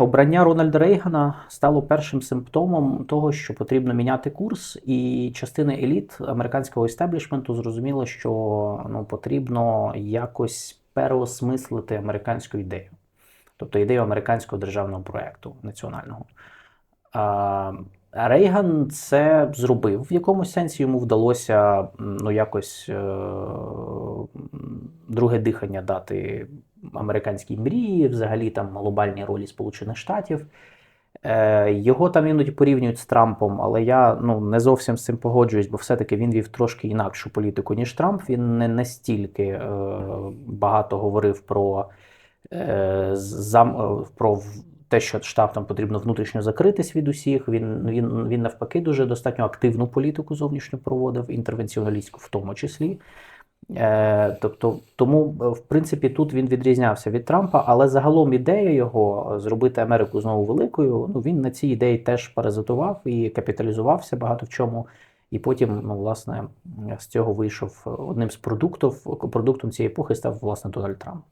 обрання Рональда Рейгана стало першим симптомом того, що потрібно міняти курс, і частина еліт американського істеблішменту зрозуміла, що ну, потрібно якось переосмислити американську ідею, тобто ідею американського державного проєкту національного. Рейган це зробив в якомусь сенсі. Йому вдалося ну, якось е, друге дихання дати американській мрії, взагалі там глобальній ролі Сполучених Штатів. Е, Його там іноді порівнюють з Трампом, але я ну, не зовсім з цим погоджуюсь, бо все-таки він вів трошки інакшу політику, ніж Трамп. Він не настільки е, багато говорив про, е, зам, е, про те, що штатам потрібно внутрішньо закритись від усіх. Він, він, він навпаки дуже достатньо активну політику зовнішню проводив, інтервенціоналістську в тому числі. Е, тобто, тому, е, в принципі, тут він відрізнявся від Трампа, але загалом ідея його е, зробити Америку знову великою. Ну він на цій ідеї теж паразитував і капіталізувався багато в чому. І потім, ну, власне, з цього вийшов одним з продуктів. Продуктом цієї епохи став власне Дональд Трамп.